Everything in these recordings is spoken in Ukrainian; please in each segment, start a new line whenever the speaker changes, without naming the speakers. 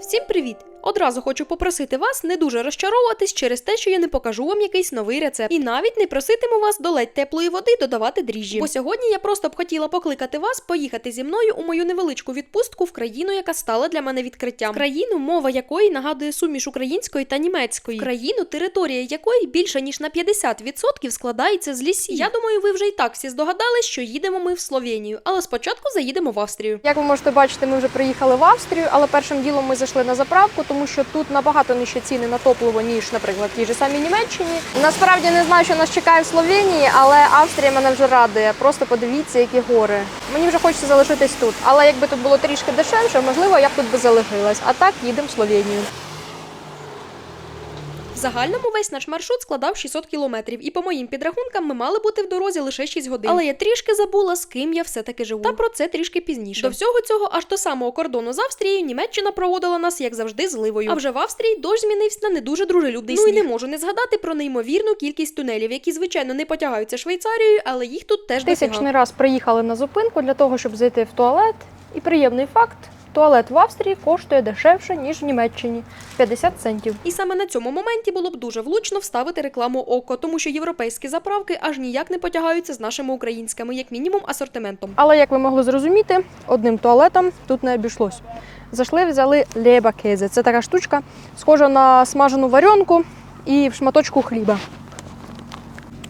Всім привіт! Одразу хочу попросити вас не дуже розчаровуватись через те, що я не покажу вам якийсь новий рецепт. І навіть не проситиму вас до ледь теплої води додавати дріжджі. Бо сьогодні я просто б хотіла покликати вас поїхати зі мною у мою невеличку відпустку в країну, яка стала для мене відкриттям. Країну, мова якої нагадує суміш української та німецької. Країну, територія якої більше ніж на 50% складається з лісів. Я думаю, ви вже і так всі здогадались, що їдемо ми в Словенію, але спочатку заїдемо в Австрію.
Як ви можете бачити, ми вже приїхали в Австрію, але першим ділом ми зайшли на заправку, тому що тут набагато нижчі ціни на топливо, ніж, наприклад, в тій же самій Німеччині. Насправді не знаю, що нас чекає в Словенії, але Австрія мене вже радує. Просто подивіться, які гори. Мені вже хочеться залишитись тут. Але якби тут було трішки дешевше, можливо, я б тут би залишилась. А так їдемо в Словенію.
Загальному весь наш маршрут складав 600 кілометрів, і по моїм підрахункам ми мали бути в дорозі лише 6 годин. Але я трішки забула, з ким я все-таки живу. Та про це трішки пізніше. До всього цього, аж до самого кордону з Австрією, Німеччина проводила нас, як завжди, зливою. А вже в Австрії дощ змінився на не дуже дружелюбний ну, і не можу не згадати про неймовірну кількість тунелів, які, звичайно, не потягаються Швейцарією, але їх тут теж дофіга.
Тисячний раз приїхали на зупинку для того, щоб зайти в туалет. І приємний факт: туалет в Австрії коштує дешевше, ніж в Німеччині 50 центів.
І саме на цьому моменті було б дуже влучно вставити рекламу око, тому що європейські заправки аж ніяк не потягаються з нашими українськими, як мінімум, асортиментом.
Але як ви могли зрозуміти, одним туалетом тут не обійшлось. Зайшли, взяли лебакезе. Це така штучка, схожа на смажену варенку і в шматочку хліба.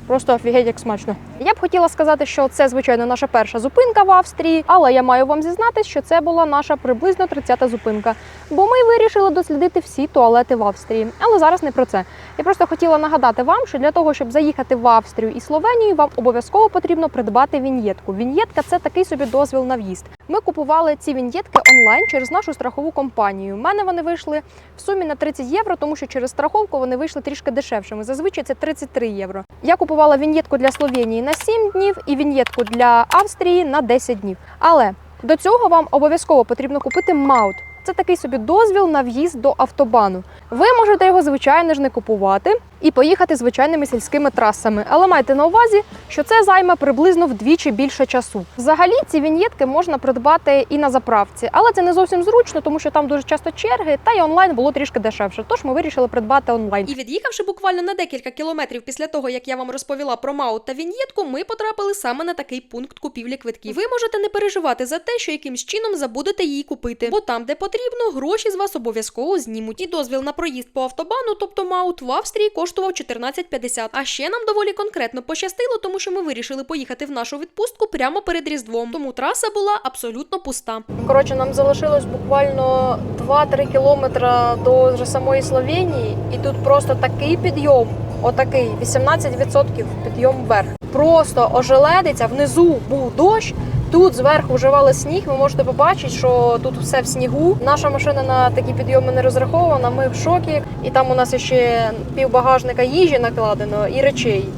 Просто офігеть, як смачно. Я б хотіла сказати, що це, звичайно, наша перша зупинка в Австрії, але я маю вам зізнатись, що це була наша приблизно 30-та зупинка. Бо ми вирішили дослідити всі туалети в Австрії. Але зараз не про це. Я просто хотіла нагадати вам, що для того, щоб заїхати в Австрію і Словенію, вам обов'язково потрібно придбати вінєтку. Вінєтка це такий собі дозвіл на в'їзд. Ми купували ці вінєтки онлайн через нашу страхову компанію. У мене вони вийшли в сумі на 30 євро, тому що через страховку вони вийшли трішки дешевшими. Зазвичай це 33 євро. Я купувала вінєтку для Словенії на 7 днів і вінєтку для Австрії на 10 днів. Але до цього вам обов'язково потрібно купити маут. Це такий собі дозвіл на в'їзд до автобану. Ви можете його, звичайно ж, не купувати і поїхати звичайними сільськими трасами. Але майте на увазі, що це займе приблизно вдвічі більше часу. Взагалі ці вінєтки можна придбати і на заправці, але це не зовсім зручно, тому що там дуже часто черги, та й онлайн було трішки дешевше. Тож ми вирішили придбати онлайн.
І від'їхавши буквально на декілька кілометрів після того, як я вам розповіла про маут та вінєтку, ми потрапили саме на такий пункт купівлі квитків. Ви можете не переживати за те, що якимсь чином забудете її купити, бо там, де потрібно, гроші з вас обов'язково знімуть. І дозвіл на проїзд по автобану, тобто маут в Австрії, коштував 14,50. А ще нам доволі конкретно пощастило, тому що ми вирішили поїхати в нашу відпустку прямо перед Різдвом. Тому траса була абсолютно пуста.
Коротше, нам залишилось буквально 2-3 кілометри до вже самої Словенії, і тут просто такий підйом, отакий 18% підйом вверх. Просто ожеледиться, внизу був дощ. Тут зверху вживали сніг. Ви можете побачити, що тут все в снігу. Наша машина на такі підйоми не розрахована. Ми в шокі, і там у нас ще пів багажника їжі накладено і речей.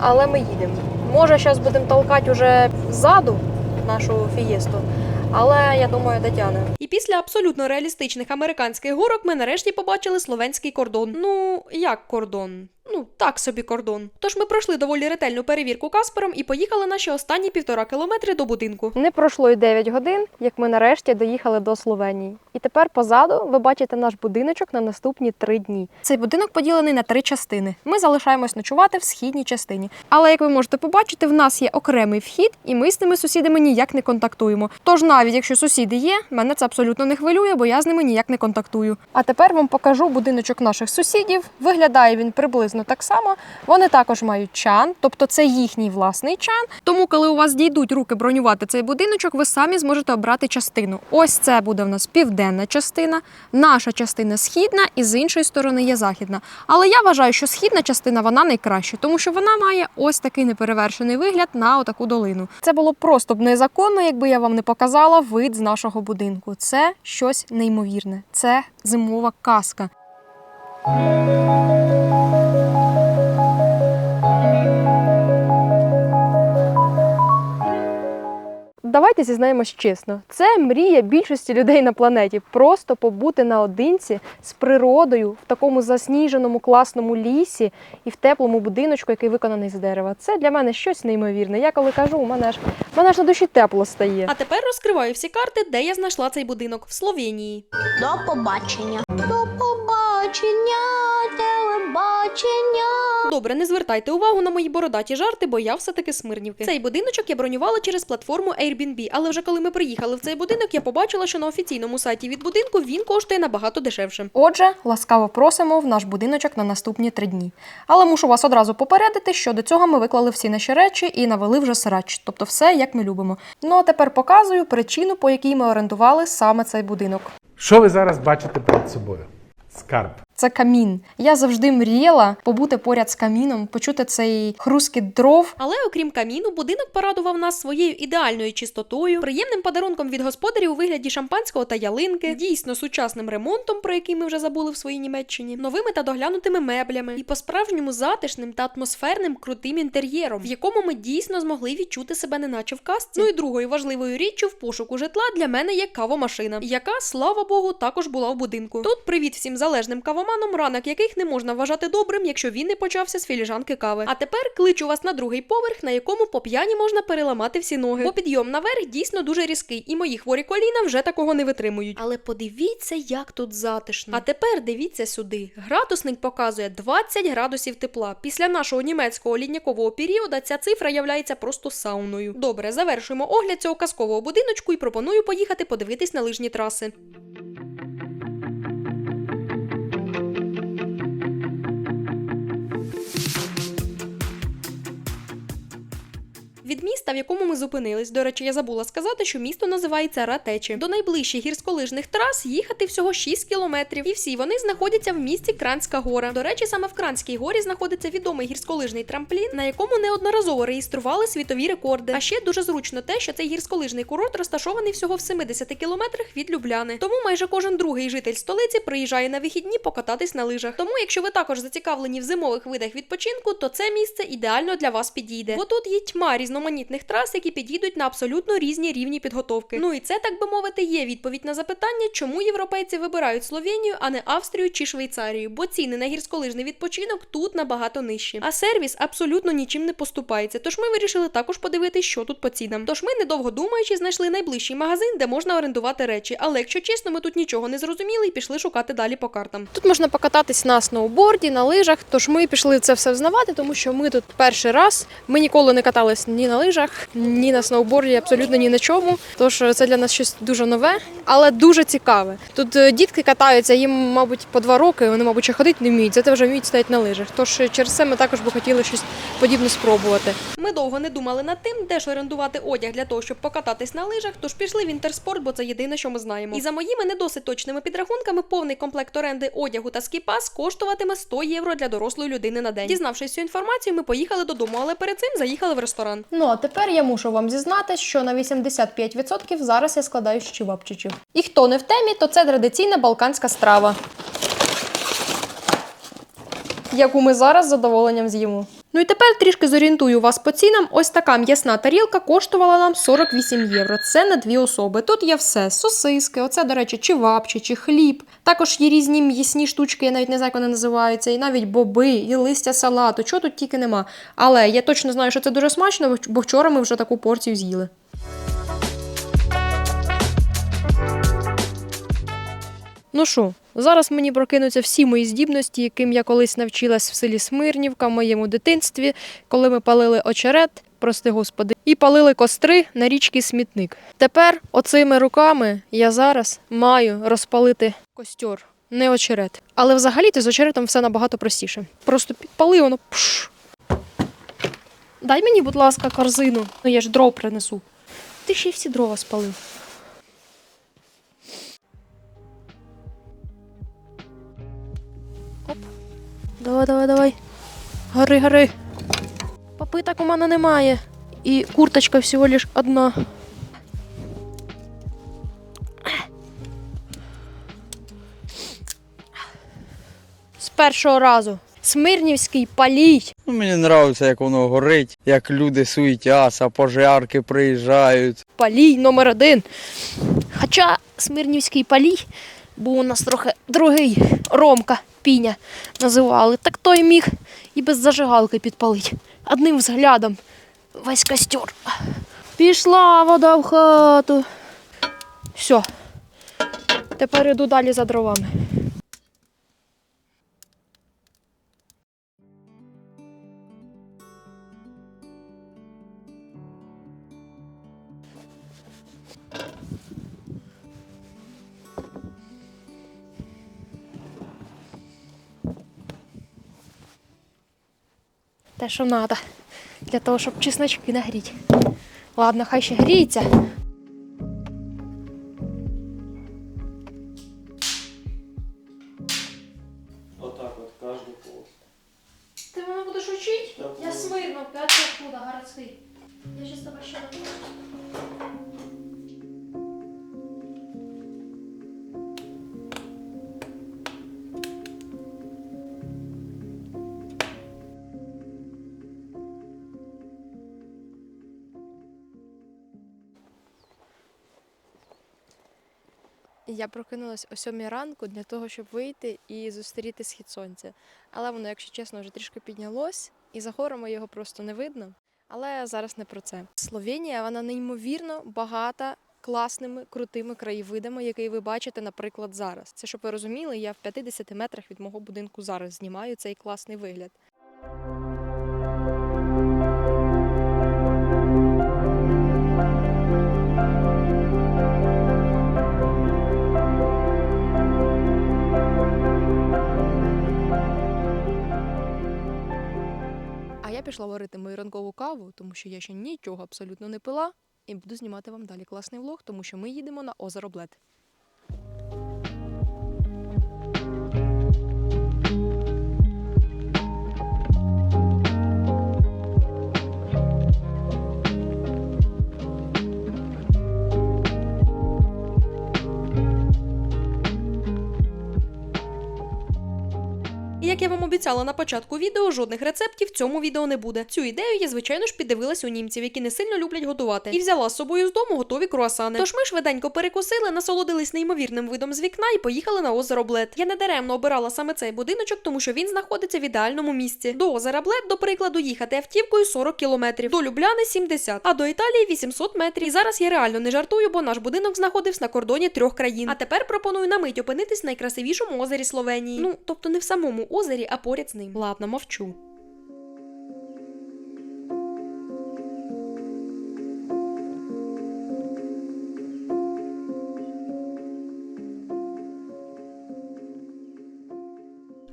Але ми їдемо. Може, зараз будемо толкати уже ззаду нашу фієсту, але я думаю, дотягнемо.
І після абсолютно реалістичних американських горок ми нарешті побачили словенський кордон. Ну, як кордон? Ну, так собі кордон. Тож ми пройшли доволі ретельну перевірку Каспером і поїхали наші останні півтора кілометри до будинку.
Не пройшло й 9 годин, як ми нарешті доїхали до Словенії. І тепер позаду ви бачите наш будиночок на наступні три дні. Цей будинок поділений на три частини. Ми залишаємось ночувати в східній частині. Але як ви можете побачити, в нас є окремий вхід, і ми з тими сусідами ніяк не контактуємо. Тож навіть якщо сусіди є, мене це абсолютно не хвилює, бо я з ними ніяк не контактую. А тепер вам покажу будиночок наших сусідів. Виглядає він приблизно так само. Вони також мають чан, тобто це їхній власний чан. Тому, коли у вас дійдуть руки бронювати цей будиночок, ви самі зможете обрати частину. Ось це буде в нас південна частина, наша частина східна, і з іншої сторони є західна. Але я вважаю, що східна частина вона найкраща, тому що вона має ось такий неперевершений вигляд на отаку долину. Це було просто б незаконно, якби я вам не показала вид з нашого будинку. Це щось неймовірне. Це зимова казка. Thank you. Давайте зізнаємось чесно, це мрія більшості людей на планеті. Просто побути наодинці з природою в такому засніженому класному лісі і в теплому будиночку, який виконаний з дерева. Це для мене щось неймовірне. Я коли кажу, у мене аж у мене аж на душі тепло стає.
А тепер розкриваю всі карти, де я знайшла цей будинок в Словенії.
До побачення. До побачення, телебачення.
Добре, не звертайте увагу на мої бородаті жарти, бо я все-таки смирнівки. Цей будиночок я бронювала через платформу Airbnb, але вже коли ми приїхали в цей будинок, я побачила, що на офіційному сайті від будинку він коштує набагато дешевше.
Отже, ласкаво просимо в наш будиночок на наступні три дні. Але мушу вас одразу попередити, що до цього ми виклали всі наші речі і навели вже срач, тобто все як ми любимо. Ну а тепер показую причину, по якій ми орендували саме цей будинок.
Що ви зараз бачите перед собою? Скарб.
Це камін. Я завжди мріяла побути поряд з каміном, почути цей хрускіт дров.
Але окрім каміну, будинок порадував нас своєю ідеальною чистотою, приємним подарунком від господарів у вигляді шампанського та ялинки, дійсно сучасним ремонтом, про який ми вже забули в своїй Німеччині, новими та доглянутими меблями, і по-справжньому затишним та атмосферним крутим інтер'єром, в якому ми дійсно змогли відчути себе неначе в казці. Ну і другою важливою річчю в пошуку житла для мене є кавомашина, яка, слава Богу, також була в будинку. Тут привіт всім залежним кавоманам, ранок яких не можна вважати добрим, якщо він не почався з філіжанки кави. А тепер кличу вас на другий поверх, на якому по п'яні можна переламати всі ноги. Бо підйом наверх дійсно дуже різкий, і мої хворі коліна вже такого не витримують. Але подивіться, як тут затишно. А тепер дивіться сюди. Градусник показує 20 градусів тепла. Після нашого німецького ліднякового періоду ця цифра являється просто сауною. Добре, завершуємо огляд цього казкового будиночку і пропоную поїхати подивитись на лижні траси. Міста, в якому ми зупинились, до речі, я забула сказати, що місто називається Ратечі. До найближчих гірськолижних трас їхати всього 6 кілометрів, і всі вони знаходяться в місті Кранська гора. До речі, саме в Кранській горі знаходиться відомий гірськолижний трамплін, на якому неодноразово реєстрували світові рекорди. А ще дуже зручно те, що цей гірськолижний курорт розташований всього в 70 кілометрах від Любляни. Тому майже кожен другий житель столиці приїжджає на вихідні покататись на лижах. Тому, якщо ви також зацікавлені в зимових видах відпочинку, то це місце ідеально для вас підійде. Бо тут є тьма різноманітних трас, які підійдуть на абсолютно різні рівні підготовки. Ну і це, так би мовити, є відповідь на запитання, чому європейці вибирають Словенію, а не Австрію чи Швейцарію, бо ціни на гірськолижний відпочинок тут набагато нижчі. А сервіс абсолютно нічим не поступається. Тож ми вирішили також подивитись, що тут по цінам. Тож ми, недовго думаючи, знайшли найближчий магазин, де можна орендувати речі. Але якщо чесно, ми тут нічого не зрозуміли і пішли шукати далі по картам.
Тут можна покататись на сноуборді, на лижах. Тож ми пішли це все взнавати, тому що ми тут перший раз. Ми ніколи не катались ні на лижах, ні на сноуборді, абсолютно ні на чому. Тож це для нас щось дуже нове, але дуже цікаве. Тут е, дітки катаються, їм, мабуть, по два роки. Вони, мабуть, ще ходити не вміють. Зате вже вміють стояти на лижах. Тож е, через це ми також би хотіли щось подібне спробувати.
Ми довго не думали над тим, де ж орендувати одяг для того, щоб покататись на лижах, тож пішли в інтерспорт, бо це єдине, що ми знаємо. І за моїми не досить точними підрахунками, повний комплект оренди одягу та скіпас коштуватиме 100 євро для дорослої людини на день. Дізнавшись цю інформацію, ми поїхали додому, але перед цим заїхали в ресторан.
Ну а тепер я мушу вам зізнати, що на 85% зараз я складаю з чевапчичів. І хто не в темі, то це традиційна балканська страва, яку ми зараз з задоволенням з'їмо. Ну і тепер трішки зорієнтую вас по цінам. Ось така м'ясна тарілка коштувала нам 48 євро. Це на дві особи. Тут є все: сосиски, оце, до речі, чевапчичі, хліб. Також є різні м'ясні штучки, я навіть не знаю, як вони називаються, і навіть боби, і листя салату. Чого тут тільки нема. Але я точно знаю, що це дуже смачно, бо вчора ми вже таку порцію з'їли. Ну що, зараз мені прокинуться всі мої здібності, яким я колись навчилась в селі Смирнівка в моєму дитинстві, коли ми палили очерет, прости господи, і палили костри на річці смітник. Тепер оцими руками я зараз маю розпалити костьор, не очерет. Але взагалі-то з очеретом все набагато простіше. Просто підпали воно. Пш. Дай мені, будь ласка, корзину. Ну я ж дров принесу. Ти ще й всі дрова спалив. Оп. Давай, давай, давай. Гори, гори. Попиток у мене немає. І курточка всього лиш одна. З першого разу. Смирнівський палій.
Ну, мені подобається, як воно горить, як люди суетяться, пожарки приїжджають.
Палій номер один. Хоча Смирнівський палій був у нас трохи другий Ромка Піня називали. Так той міг і без зажигалки підпалити. Одним взглядом весь костер. Пішла вода в хату. Все. Тепер іду далі за дровами. Те, що треба. Для того, щоб чесночки нагріти. Ладно, хай ще гріється. Я прокинулась о сьомій ранку для того, щоб вийти і зустріти схід сонця. Але воно, якщо чесно, вже трішки піднялось, і за горами його просто не видно. Але зараз не про це. Словенія вона неймовірно багата класними крутими краєвидами, які ви бачите, наприклад, зараз. Це щоб ви розуміли, я в 50 метрах від мого будинку зараз знімаю цей класний вигляд. Пішла варити мою ранкову каву, тому що я ще нічого абсолютно не пила, і буду знімати вам далі класний влог, тому що ми їдемо на озеро Блед.
Як я вам обіцяла на початку відео, жодних рецептів в цьому відео не буде. Цю ідею я, звичайно ж, піддивилась у німців, які не сильно люблять готувати. І взяла з собою з дому готові круасани. Тож ми швиденько перекусили, насолодились неймовірним видом з вікна і поїхали на озеро Блед. Я не даремно обирала саме цей будиночок, тому що він знаходиться в ідеальному місці. До озера Блед, до прикладу, їхати автівкою 40 кілометрів, до Любляни 70, а до Італії 800 метрів. І зараз я реально не жартую, бо наш будинок знаходився на кордоні трьох країн. А тепер пропоную на мить опинитись в найкрасивішому озері Словенії. Ну, тобто не в самому озері, а поряд з ним. Ладно, мовчу.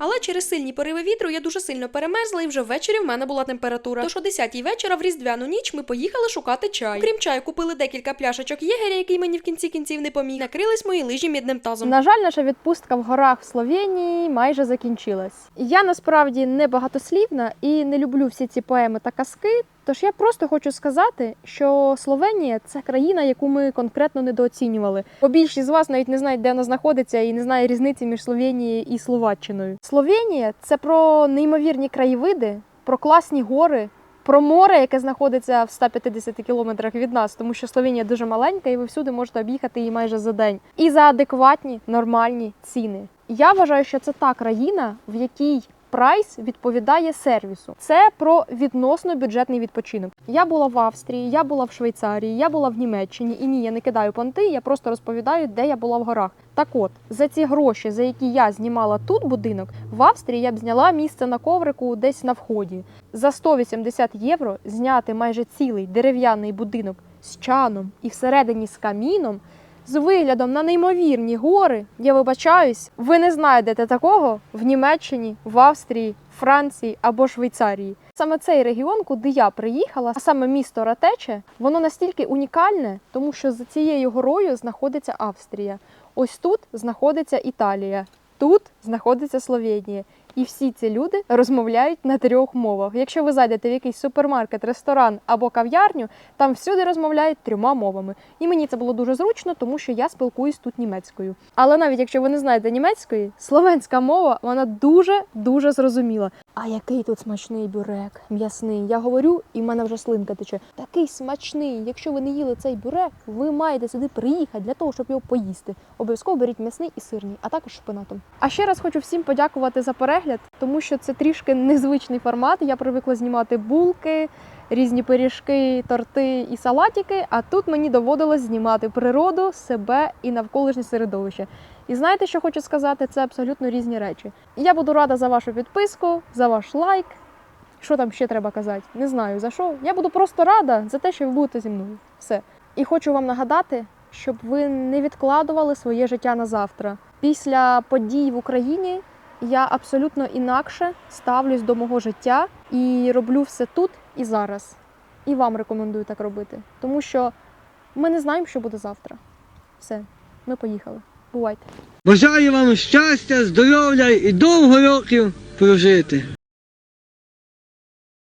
Але через сильні пориви вітру я дуже сильно перемерзла, і вже ввечері в мене була температура. Тож о 10 вечора в різдвяну ніч ми поїхали шукати чай. Крім чаю, купили декілька пляшечок єгеря, який мені в кінці кінців не поміг. Накрились мої лижі мідним тазом.
На жаль, наша відпустка в горах в Словенії майже закінчилась. Я насправді не багатослівна і не люблю всі ці поеми та казки. Тож я просто хочу сказати, що Словенія це країна, яку ми конкретно недооцінювали. Бо більшість з вас навіть не знають, де вона знаходиться, і не знає різниці між Словенією і Словаччиною. Словенія це про неймовірні краєвиди, про класні гори. Про море, яке знаходиться в 150 кілометрах від нас, тому що Словенія дуже маленька, і ви всюди можете об'їхати її майже за день. І за адекватні нормальні ціни. Я вважаю, що це та країна, в якій прайс відповідає сервісу. Це про відносно бюджетний відпочинок. Я була в Австрії, я була в Швейцарії, я була в Німеччині. І ні, я не кидаю понти, я просто розповідаю, де я була в горах. Так от, за ці гроші, за які я знімала тут будинок, в Австрії я б зняла місце на коврику десь на вході. За 180 євро зняти майже цілий дерев'яний будинок з чаном і всередині з каміном. З виглядом на неймовірні гори, я вибачаюсь, ви не знайдете такого в Німеччині, в Австрії, Франції або Швейцарії. Саме цей регіон, куди я приїхала, а саме місто Ратече, воно настільки унікальне, тому що за цією горою знаходиться Австрія. Ось тут знаходиться Італія, тут знаходиться Словенія. І всі ці люди розмовляють на трьох мовах. Якщо ви зайдете в якийсь супермаркет, ресторан або кав'ярню, там всюди розмовляють трьома мовами. І мені це було дуже зручно, тому що я спілкуюсь тут німецькою. Але навіть якщо ви не знаєте німецької, словенська мова вона дуже дуже зрозуміла. А який тут смачний бюрек, м'ясний. Я говорю, і в мене вже слинка тече. Такий смачний. Якщо ви не їли цей бюрек, ви маєте сюди приїхати для того, щоб його поїсти. Обов'язково беріть м'ясний і сирний, а також шпинатом. А ще раз хочу всім подякувати за перегляд, тому що це трішки незвичний формат. Я привикла знімати булки, різні пиріжки, торти і салатики. А тут мені доводилось знімати природу, себе і навколишнє середовище. І знаєте, що хочу сказати? Це абсолютно різні речі. Я буду рада за вашу підписку, за ваш лайк. Що там ще треба казати? Не знаю за що. Я буду просто рада за те, що ви будете зі мною. Все. І хочу вам нагадати, щоб ви не відкладували своє життя на завтра. Після подій в Україні я абсолютно інакше ставлюсь до мого життя і роблю все тут і зараз. І вам рекомендую так робити, тому що ми не знаємо, що буде завтра. Все, ми поїхали. Бувайте.
Бажаю вам щастя, здоров'я і довго років прожити.